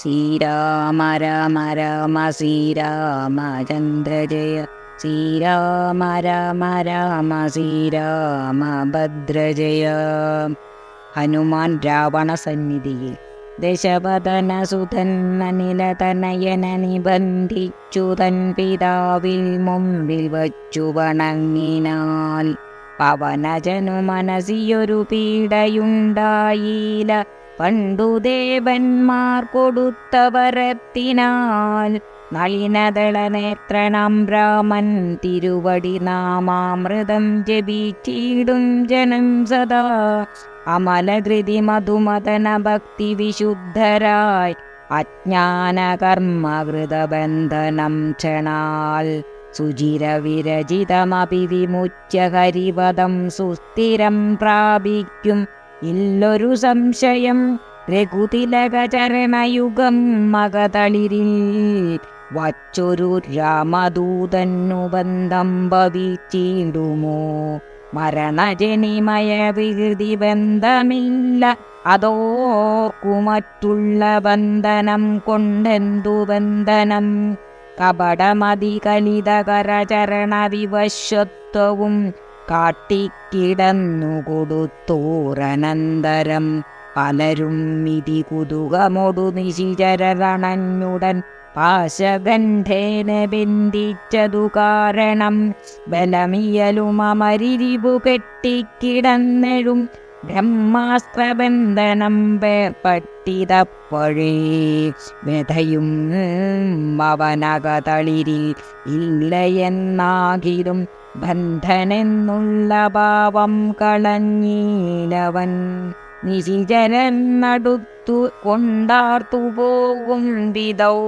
ശ്രീരാമ രാമ രാമ ശ്രീരാമചന്ദ്ര ജയ. ശ്രീരാമ രാമ രാമ ശ്രീരാമ ഭദ്രജയ ഹനുമാൻ രാവണ സന്നിധിയിൽ ദശവദന സുതൻ അനിലതനയന നിബന്ധിച്ചു തൻ പിതാവിൽ മുമ്പിൽ വച്ചു വണങ്ങിനാൽ. പവനജനു മനസ്സിയൊരു പീഡയുണ്ടായില്ല. പണ്ടു ദേവന്മാർ കൊടുത്ത വരത്തിനാൽ നളിനദള നേത്രണം രാമൻ തിരുവടി നാമാമൃതം ജപിച്ചിടും ജനം സദാ. അമലധൃതി മധുമദന ഭക്തി വിശുദ്ധരായി അജ്ഞാന കർമ്മകൃതബന്ധനം ക്ഷണാൽ സുചിരവിരചിതമപി വിമുച്യ ഹരിവദം സുസ്ഥിരം പ്രാപിക്കും ഇല്ലൊരു സംശയം രഘുതിലകചരണയുഗം മകതളിരിൽ. വച്ചൊരു രാമദൂതന്നു ബന്ധം ഭവിച്ചിടുമോ മരണജനിമയ വികൃതി ബന്ധമില്ല. അതോർക്കു മറ്റുള്ള ബന്ധനം കൊണ്ടെന്തു ബന്ധനം? കപടമതി കലിതകരചരണ വിവശ്വത്വവും കാട്ടിക്കിടന്നു കൊടുത്തോരനന്തരം പലരും മിതി കുതുകമൊടു നിശിചരണഞ്ഞുടൻ പാശഗണ്ഠേന ബന്ധിച്ചതു കാരണം ബലമിയലും അമരിരിവു കെട്ടിക്കിടന്നെഴും ബ്രഹ്മാസ്ത്രബന്ധനം വേർപട്ടിതപ്പഴേ വ്യഥയും അവനകതളിരിൽ ഇല്ലയെന്നാകിലും ബന്ധനെന്നുള്ള പാവം കളഞ്ഞീലവൻ. നിശിചരൻ നടുത്തു കൊണ്ടാർത്തു പോകും വിധൗ.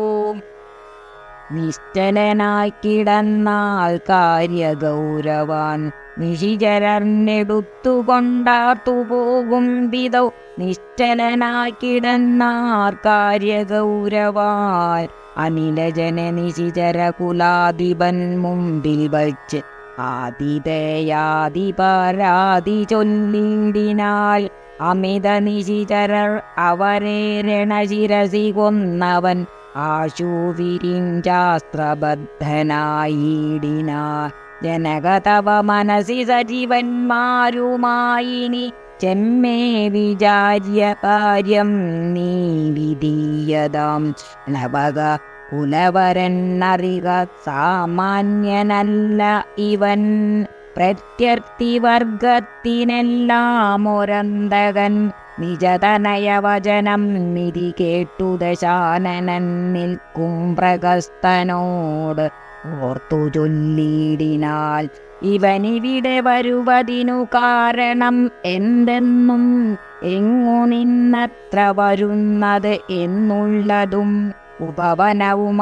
നിശ്ചലനായി കിടന്നാൽ കാര്യഗൗരവാൻ. നിശിചരനെടുത്തു കൊണ്ടാർത്തു പോകും വിധൗ. നിശ്ചലനായി കിടന്നാർ കാര്യഗൗരവാൻ. അനിലജന നിശിചര കുലാധിപൻ മുമ്പിൽ വച്ച് ആതിഥേയാതിപരാതി ചൊല്ലിടിനാൽ അമിത നിശിചരർ അവരെ രണശിരസി കൊന്നവൻ ആശുവിരിഞ്ചാസ്ത്രബദ്ധനായിടിന. ജനകതവ മനസി സജീവന്മാരുമായിനി ചെമ്മേ വിചാര്യ കാര്യം നീ വിധീയതാം നവക കുലവരന്നറിക സാമാന്യനല്ല ഇവൻ. പ്രത്യർത്ഥിവർഗത്തിനെല്ലാം ഒരന്തകൻ നിജതനയവചനം നിധി കേട്ടു ദശാനനൻ നിൽക്കും പ്രഗസ്തനോട്. ഓർത്തു ചൊല്ലിയിടിനാൽ ഇവനിവിടെ വരുവതിനു കാരണം എന്തെന്നും എങ്ങു നിന്നത്ര വരുന്നത് എന്നുള്ളതും ഉപവനവും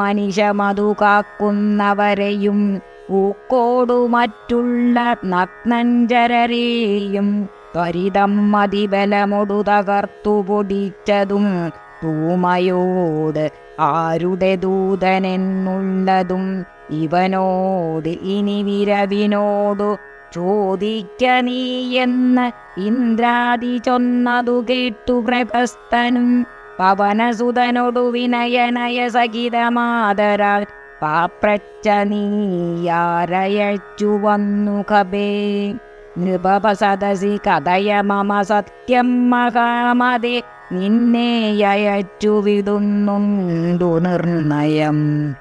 മധു കാക്കുന്നവരെയും ഊക്കോടു മറ്റുള്ള നഗ്നഞ്ചരരെയും ത്വരിതം മതിബലമൊടു തകർത്തു പൊടിച്ചതും തൂമയോട് ആരുടെ ദൂതനെന്നുള്ളതും ഇവനോട് ഇനി വിരവിനോടു ചോദിക്ക നീയെന്ന് ഇന്ദ്രാദി ചൊന്നതു കേട്ടു പ്രകസ്തനും പവനസുതനൊടു വിനയനയ സഹിതമാതരാൽ പാപ്രച്ച നീയാരയച്ചു വന്നു കബേ. നൃപസദസി കഥയ മമ സത്യം മഹാമതി നിന്നെ അയച്ചു വിടുന്നുണ്ടു നിർണയം.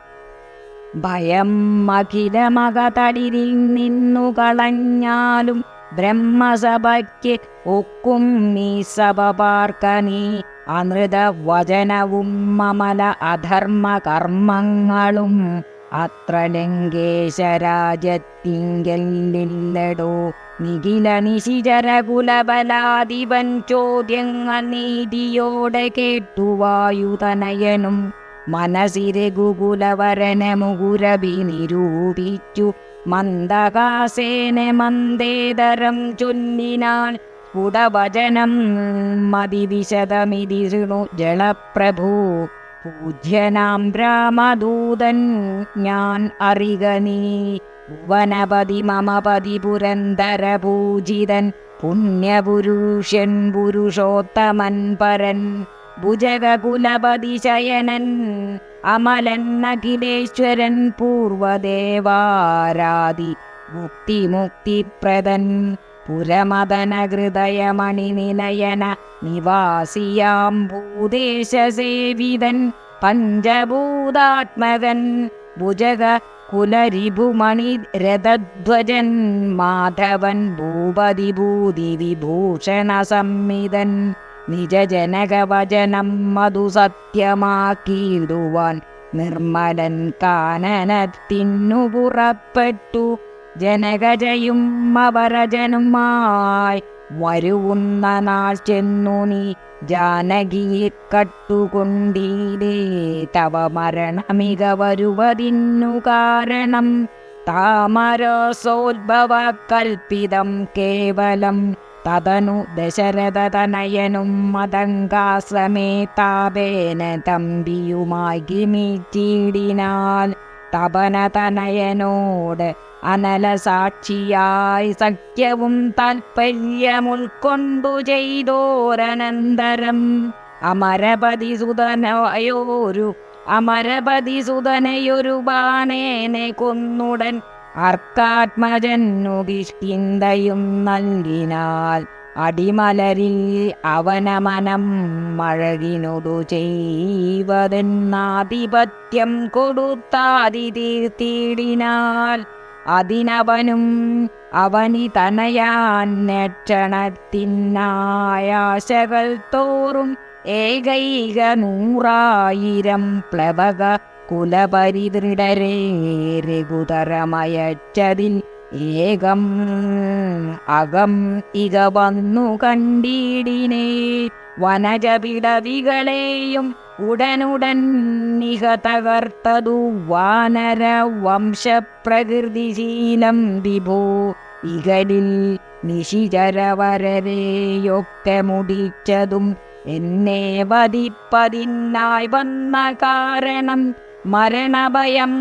ഭയം അഖിലമകതടിരിൽ നിന്നു കളഞ്ഞാലും ബ്രഹ്മസഭയ്ക്ക് ഒക്കും നീ സഭ പാർക്ക നീ അനൃത വചനവും മമല അധർമ്മകർമ്മങ്ങളും അത്ര ലങ്കേശരാജത്തിങ്കല്ലില്ലടോ നിഖില നിശിചര കുലബലാധിപൻ ചോദ്യങ്ങൾ നീതിയോടെ കേട്ടുവായുതനയനും മനസ്സിരെ ഗുകുലവരന മുകുരഭി നിരൂപിച്ചു മന്ദകാസേന മന്ദേതരം ചൊല്ലിനാൾ സ്ഫുടവചനം മതിവിശദമിതി ശൃണു ജളപ്രഭു പൂജ്യനാം രാമദൂതൻ ഞാൻ അറിക നീ. ഭുവനപതി മമപതി പുരന്തര പൂജിതൻ. പുണ്യപുരുഷൻ പുരുഷോത്തമൻ പരൻ. ഭുജകുലപതി ശയനൻ അമലൻ അഖിലേശ്വരൻ പൂർവദേവാരാതി മുക്തിമുക്തിപ്രദൻ. പുരമദന ഹൃദയമണിനിലയന നിവാസിയാം ഭൂദേശസേവിതൻ പഞ്ചഭൂതാത്മകൻ ഭുജക കുലരിഭുമണി രഥധ്വജൻ മാധവൻ ഭൂപതി ഭൂതി വിഭൂഷണ സംമിതൻ നിജജനകവചനം മധു നിർമ്മലൻ കാനനത്തിനു പുറപ്പെട്ടു. ജനകജയും അവരജനുമായി വരുവുന്ന നാൾ ചെന്നു നീ ജാനകിയെ കട്ടുകൊണ്ടീരേ. തവ മരണമിക വരുവതിന്നു കാരണം താമരസോദ്ഭവ കൽപ്പിതം കേവലം തതനു ദശരഥതനയനും മതങ്കാസമേതാപേന തമ്പിയുമായി ഗിമിച്ചിടിനാൽ തപനതനയനോട് അനലസാക്ഷിയായി സഖ്യവും താൽപ്പര്യമുൾക്കൊണ്ടു ചെയ്തോരനന്തരം. അമരപതി സുതനയോരു അമരപതി സുതനയൊരു ബാണേനെ കൊന്നുടൻ അർക്കാത്മജന്നു കിഷ്കിന്തയും നൽകിനാൽ അടിമലരിൽ അവനമനം മഴകിനൊടു ചെയ്വതെന്നാധിപത്യം കൊടുത്താതി തീർത്തിടിനാൽ അതിനവനും അവനി തനയാൻ നേക്ഷണത്തിനായാശകൾ തോറും ഏകൈക നൂറായിരം പ്ലവക കുലപരിദൃഢരേ രഘുതരമയച്ചതിൽ ഏകം അകം ഇക വന്നു കണ്ടീടിനെ. വനജപിടവികളെയും ഉടനുടൻ നിഹ തകർത്തതു വാനര വംശപ്രകൃതിശീലം വിഭോ. ഇകളിൽ നിശിചരവരരെയൊക്കെ മുടിച്ചതും എന്നെ വധിപ്പതിനായി വന്ന കാരണം മരണഭയം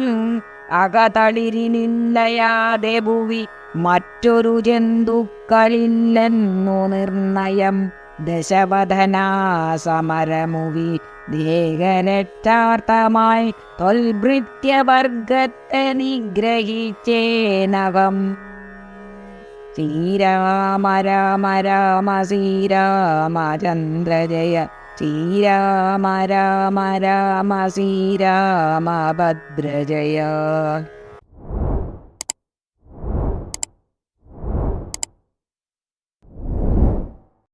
അകതളിരിനില്ലയാതെ ഭുവി മറ്റൊരു ജന്തുക്കളില്ലെന്നു നിർണയം. ദശവധനാ സമരമുവി ദേഹരക്ഷാർത്ഥമായി തൊൽഭൃത്യവർഗത്തെ നിഗ്രഹിച്ചേനകം ശ്രീരാമ രാമ രാമ ശ്രീരാമചന്ദ്ര ശ്രീരാമ രാമ രാമ ശ്രീരാമ ഭദ്ര ജയ